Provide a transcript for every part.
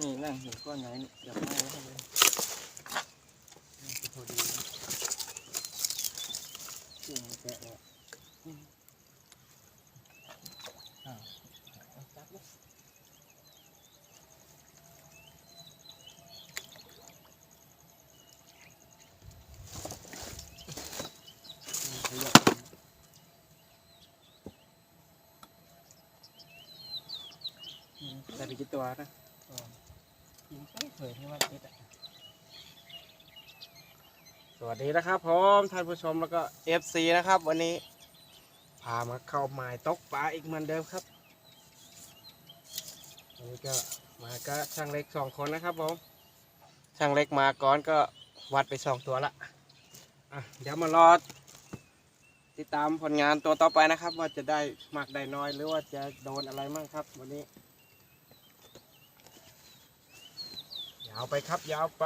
นี่นั่งเห็นก้อนไหนนี่อย่ามาให้เลยนี่คือพอดีนะจริงแกะออกอืมอ้าวเอาจับเลยนี่ไปกี่ตัวนะ กินเผยให้ว่าคิดอะสวัสดีนะครับผมท่านผู้ชมแล้วก็ FC นะครับ วันนี้ พามาเข้าหมายตกปลาอีกเหมือนเดิมครับวันนี้ก็มาก็ช่างเล็กสองคนนะครับผมช่างเล็กมาก่อนก็วัดไปสองตัวละอะเดี๋ยวมารอติดตามผลงานตัวต่อไปนะครับ ว่าจะได้มากได้น้อยหรือว่าจะโดนอะไรมั่งครับ วันนี้าวไปครับยาวไป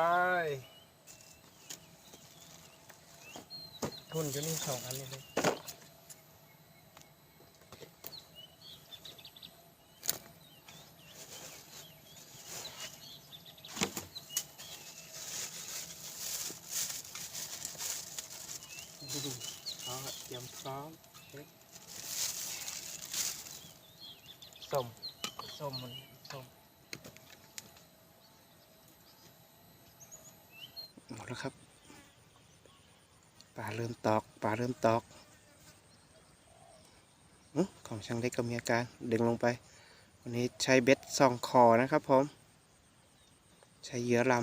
ทุนจะมีสองอันเลยเลยเอาละเตรียมพร้อมเช็คส้มส้มมันส้มหมดแล้วครับ ปลา เริ่มตอกปลาเริ่มตอกอื้อของช่างเล็กก็มีอาการดึงลงไป วันนี้ใช้เบ็ดส่องคอนะครับผม ใช้เหยื่อลำ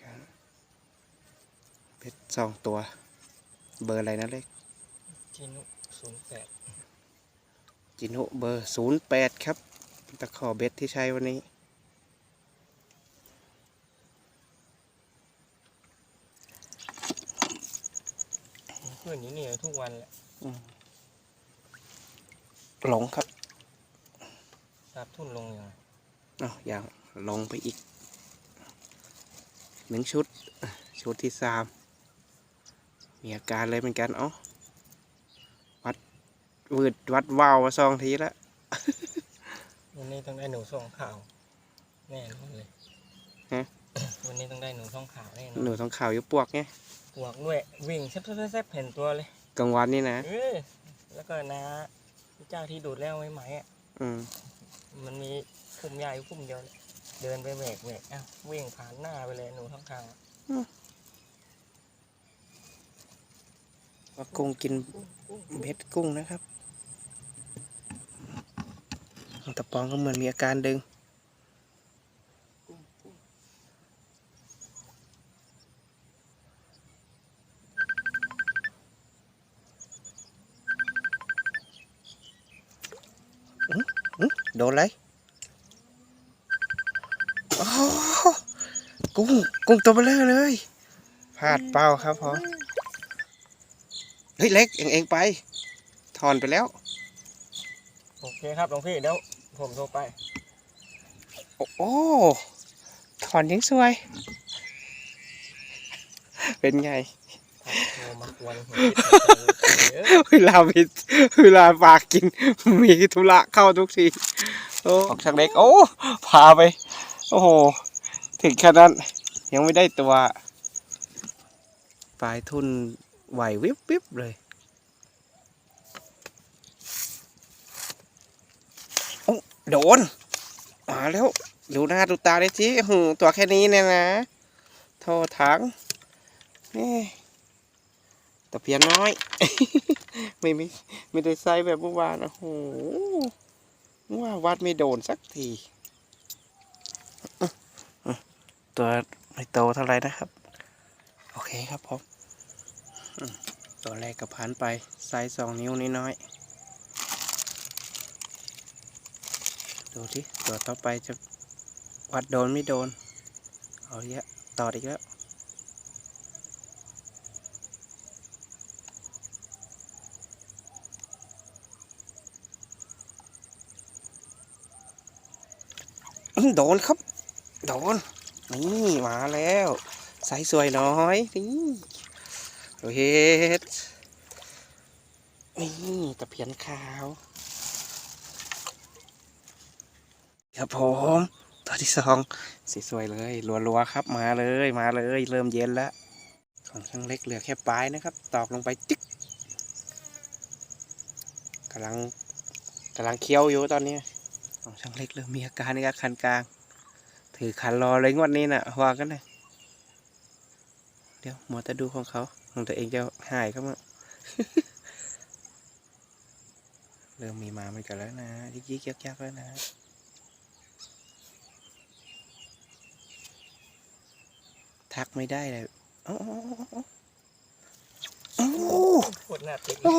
กันเบ็ดสองตัว เบอร์อะไรนะเล็กจินุศูนย์แปดจินุเบอร์ศูนย์แปดครับตะขอเบ็ดที่ใช้วันนี้ เพื่อนอยู่นี่ทุกวันแหละหลงครับทราบทุ่นลงอย่างอ้าวอย่างลงไปอีกหนึ่งชุด ชุดที่สามมีอาการเลยเหมือนกันเอ้าวัดวืดวัดวาวมาสองทีละวันนี้ต้องได้หนูส่องข่าว แน่นอนเลยฮะ วันนี้ต้องได้หนูส่องข่าวแน่นอหนูนท้องข่าวอยู่ปวกไงปวกด้วยวิ่งแซ่บแซ่บเห็นตัวเลยกลางวันนี่นะเออแล้วก็นะเจ้าที่ดูดแล้วไม้ไหมอะอืมมันมีพุ่มใหญ่อยู่พุ่มเดียวเลยเดินไปแหวกแหวกอ้าววิ่งผ่านหน้าไปเลยหนูส่องข่าวอะว่ากุ้งกินเบ็ดกุ้งนะครับตะปองก็เหมือนมีอาการดึง ดนอะไรโอ้กุ้งกุ้งตัวเบลอเลยพลาดเป้าครับผมเฮ้ยเล็กเองเองไป ถอนไปแล้ว โอเคครับหลวงพี่เดี๋ยวผมโทรไป โอ้โอ้ถอนยังสวย เป็นไงโทรมากวนหัวคิดในใจ เวลาพิเวลาปากกิน มีธุระเข้าทุกทีโอ้ออกจากเล็ก โอ้ พาไป โอ้โห ถึงขนาดนั้นยังไม่ได้ตัว ปลายทุนไหววิบวิบเลยโอ้โดน มาแล้ว ดูหน้าดูตาเลยสิหูตัวแค่นี้เนี่ยนะ โทษถังนี่ ตะเพียนน้อย ไม่ไม่ไม่ได้ใส่แบบเมื่อวานโอ้โหว่าวัดไม่โดนสักทีตัวไม่โตเท่าไหร่นะครับ โอเคครับผมอืมตัวแรกกับพันไปไซส์สองนิ้วนิดน้อยดูที่ตัวต่อไปจะวัดโดนไม่โดน เอาเยอะต่ออีกแล้ว โดนครับ โดน นี่มาแล้วใสสวยน้อยนี่โอเฮ็ดนี่ตะเพียนขาว ครับผมตัวที่สองสีสวยเลยรัวๆครับมาเลยมาเลย เริ่มเย็นแล้ว ของช่างเล็กเหลือแค่ปลายนะครับ ตอกลงไปจิ๊กกำลังกำลังเคี้ยวอยู่ตอนนี้ ช่างเล็กเริ่มมีอาการในการคันกลาง ถือคันรอเลยงวดนี้น่ะว่ากันเลยเดี๋ยวหมอจะดูของเขาของตัวเองจะหายเข้ามาเริ่มมีมาเหมือนกันแล้วนะยิกๆยักๆแล้วนะทักไม่ได้เลยโอ้โอ้โอ้โคตรหน้าติ๊กโอ้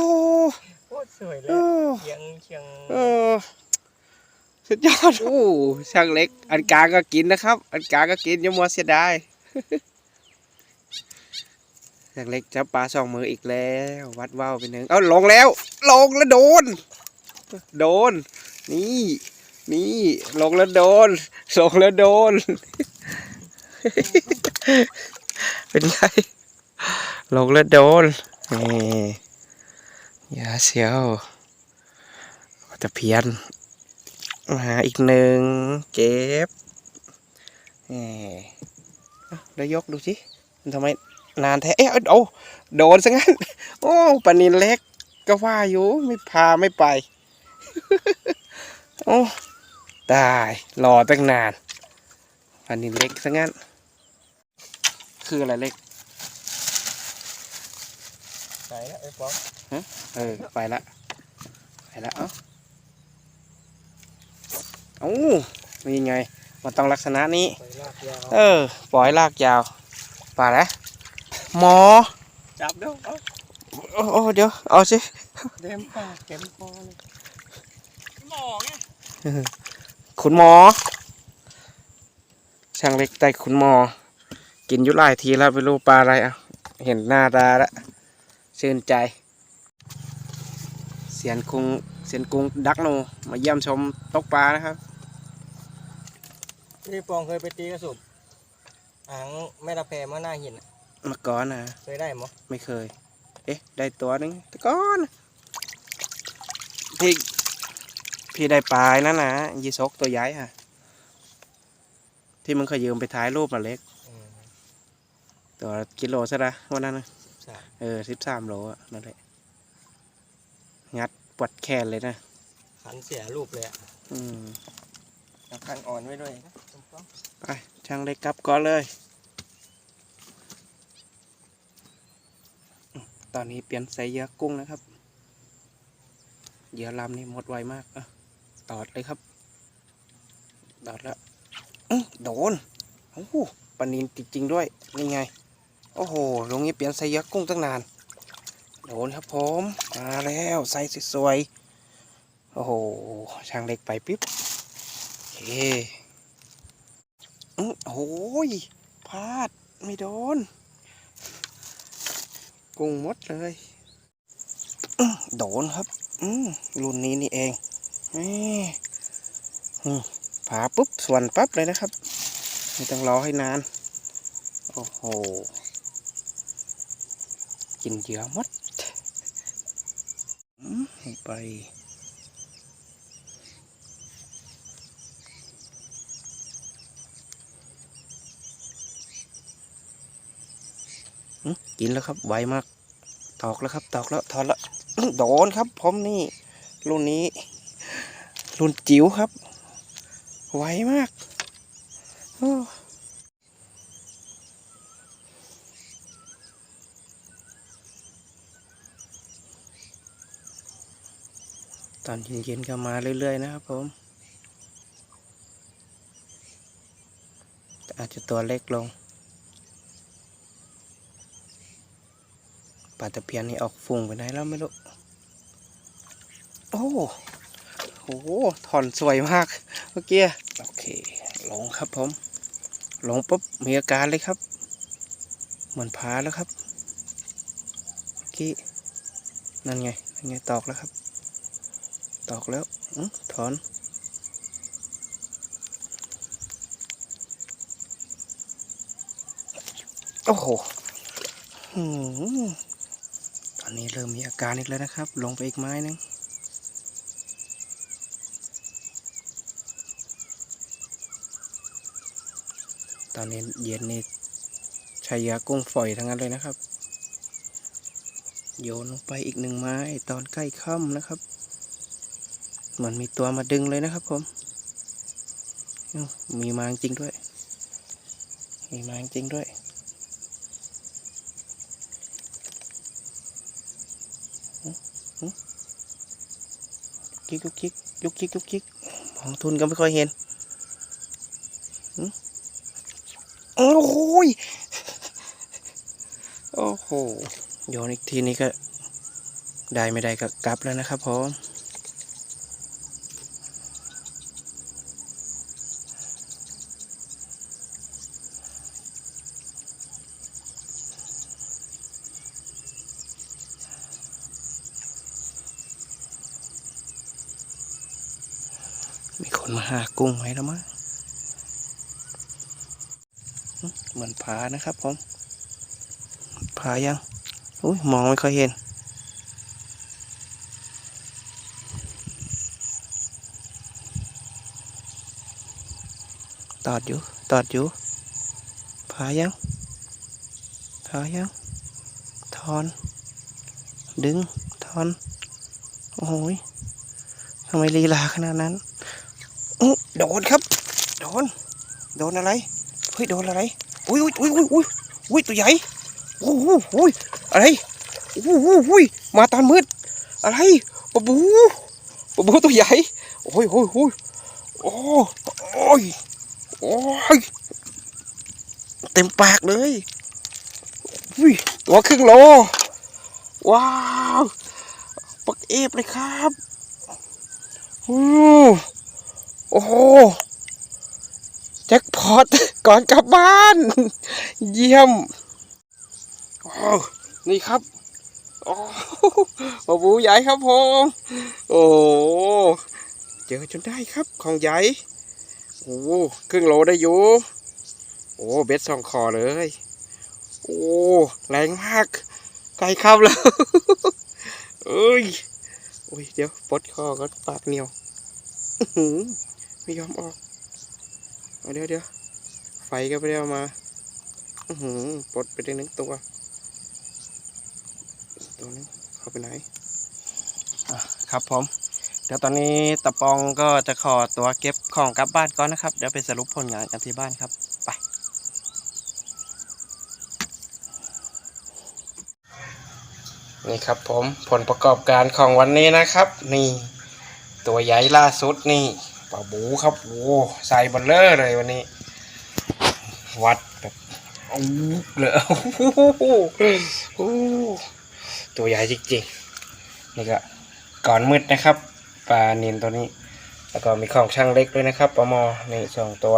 โคตรสวยเลโอ้ยเชียงเชียงโอ้ สุดยอดโอ้ช่างเล็ก อันกลางก็กินนะครับ อันกลางก็กินยังมัวเสียดายช่างเล็กจับปลาสองมืออีกแล้ว วัดว่าวไปหนึ่งเอาลงแล้ว ลงแล้วโดน โดน นี่ นี่ ลงแล้วโดนลงแล้วโดน เป็นไงลงแล้วโดนนี่อย่าเสียวตะเพี้ยน มาอีกหนึ่งเก็บนี่เอาแล้วยกดูสิมันทำไมนานแท้ เอ๊ะเอาเอาโดนซะงั้น โอ้ปลานินเล็กก็ว่าอยู่ ไม่พาไม่ไป โอ้ตายรอตั้งนานปลานินเล็กซะงั้น คืออะไรเล็กไหนนะไอ้ป๊อกเออ ไปละ ไปละเอ้า เอ้ามีไง มันต้องลักษณะนี้ไปลากยาวเออ ปล่อยลากยาวไป่าแล้วหมอ จับด้วยเอาโอ้โอ้เดี๋ยว เอาสิ เต็มปากเต็มคอเลยหมอไงคุณหมอ ช่างเล็กไต่คุณหมอ กินอยุหลายทีแล้วไม่รู้ปลาอะไรอะเห็นหน้าตาแล้วชื่นใจ เสียนกุงเสียนกุงดักโนมาเยี่ยมชมตกปลานะครับ พี่ปองเคยไปตีกระสุบอ่างแม่ตะแพรมาหน้าหินอะมาก่อนนะ เคยได้มั้ยไม่เคย เอ๊ะ ได้ตัวหนึงแต่ก่อน พี่ พี่ได้ปลายนั่นนะยีซกตัวใหญ่ฮะที่มึงเคยยืมไปถ่ายรูปมาเล็ก อืม ตัวกิโลซะละวันนั้นนะใช่ เออสิบสามโลอะนั่นแหละ งัดปวดแขนเลยนะ ขันเสียรูปเลยอะอืมเอาขันอ่อนไว้ด้วยนะ ไปช่างเล็กกลับก่อนเลย ตอนนี้เปลี่ยนใส่เหยื่อกุ้งนะครับเหยื่อลำนี่หมดไวมากอะตอดเลยครับ ตอดแล้วโดนโอ้โหปลานินจริงด้วยนี่ไง โอ้โหลงนี้เปลี่ยนใส่เหยื่อกุ้งตั้งนาน โดนครับผมมาแล้วใส่สวยโอ้โหช่างเล็กไปปิ๊บโอเฮ้ โอ้ยพลาดไม่โดน กุ้งมดเลย โดนครับ อืรุ่นนี้นี่เองนี่ผาปุ๊บส่วนปั๊บเลยนะครับ ไม่ต้องรอให้นาน โอ้โห กินเยอหมดไป กินแล้วครับไวมาก ตอกแล้วครับ ตอกแล้วถอดแล้วโดนครับ ผมนี่ รุ่นนี้ รุ่นจิ๋วครับ ไวมากตอนเย็นๆก็มาเรื่อยๆนะครับผมอาจจะตัวเล็กลง ปลา ตะเพียนนี่ออกฝุ่งไปไหนแล้วไม่รู้ โอ้โหถอนสวยมาก เมื่อกี้ โอเค ลงครับผม ลงปุ๊บมีอาการเลยครับ เหมือนพาแล้วครับ เมื่อกี้ นั่นไง นั่นไงตอกแล้วครับ ตอกแล้วอถอนโอ้โห นนี้เริ่มมีอาการอีกแล้วนะครับ ลงไปอีกไม้นึงตอนนี้เย็นนี่ช้ยากุ้งฝอยทั้งนั้นเลยนะครับ โยนลงไปอีกหนึ่งไม้ตอนใกล้ค่ำนะครับ เหมือนมีตัวมาดึงเลยนะครับผมมีมาจริงด้วย มีมาจริงด้วย ยุกยิกยุกยิกยุกยิกยุกยิกของทุนก็ไม่ค่อยเห็นโอ้โหยโอ้โหโยนอีกทีนี้ก็ได้ไม่ได้ก็กลับแล้วนะครับผมากุ้งไหมแล้วมั้งเหมือนผานะครับผมผายังอุ้ยมองไม่ค่อยเห็น ตอดอยู่ ตอดอยู่ผายังผายังทอน ดึง ทอน โอ้ยทำไมลีลาขนาดนั้น โดนครับ โดน โดนอะไร เฮ้ย โดนอะไร อุ้ยอุ้ยอุ้ยอุ้ยอุ้ยอุ้ยตัวใหญ่โอ้โหอุ้ยอะไรโอ้โหอุ้ยมาตอนมืด อะไรปะบูปะบูตัวใหญ่ โอ้ยโอ้ยโอ้ยโอ้ยโอ้ยเต็มปากเลยอุ้ยตัวครึ่งโล ว้าว ปักเอฟเลยครับโอ้ โอ้โหแจ็คพอตก่อนกลับบ้าน เยี่ยมโอ้นี่ครับโอ้ปะบูใหญ่ครับผมโอ้เจอจนได้ครับของใหญ่โอ้ครึ่งโลได้อยู่ โอ้เบ็ดสองคอเลย โอ้แรงมากไกลครับแล้วเอ้ยโอ้ยเดี๋ยวปลดคอก็ปากเหนียวอื้อ ไม่ยอมออกเดี๋ยวเดี๋ยวไฟก็ไม่ได้เอามาอือหือปลดไปได้หนึ่งตัว ตัวนึงเข้าไปไหนครับผมเดี๋ยวตอนนี้ตะปองก็จะขอตัวเก็บของกลับบ้านก่อนนะครับ เดี๋ยวไปสรุปผลงานกันที่บ้านครับ ไป นี่ครับผมผลประกอบการของวันนี้นะครับ นี่ ตัวใหญ่ล่าสุดนี่ ปลาบูครับโอ้ใส่เบลเลอร์เลยวันนี้ วัดแบบโอ้เลยโอ้หู้ตัวใหญ่จริงๆนี่ก็ก่อนมืดนะครับปลาเนียนตัวนี้ แล้วก็มีของช่างเล็กด้วยนะครับปลาหมอนี่สองตัว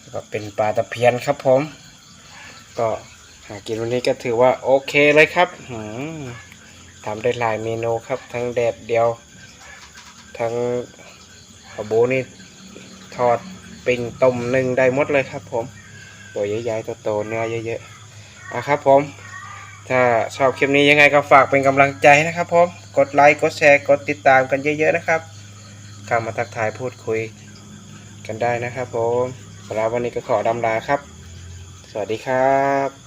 แล้วก็เป็นปลาตะเพียนครับผม ก็หากินวันนี้ก็ถือว่าโอเคเลยครับทำได้หลายเมนูครับ ทั้งแดดเดียว ทั้ง ปลาบูนี่ทอดปิ้งต้มนึ่งได้หมดเลยครับ ผมตัวใหญ่ๆตัวโตเนื้อเยอะๆอะครับ ผม ถ้าชอบคลิปนี้ยังไงก็ฝากเป็นกำลังใจนะครับผมกดไลค์กดแชร์กดติดตามกันเยอะ ๆนะครับเข้ามาทักทายพูดคุยกันได้นะครับ ผมสำหรับวันนี้ก็ขอดำลาครับ สวัสดีครับ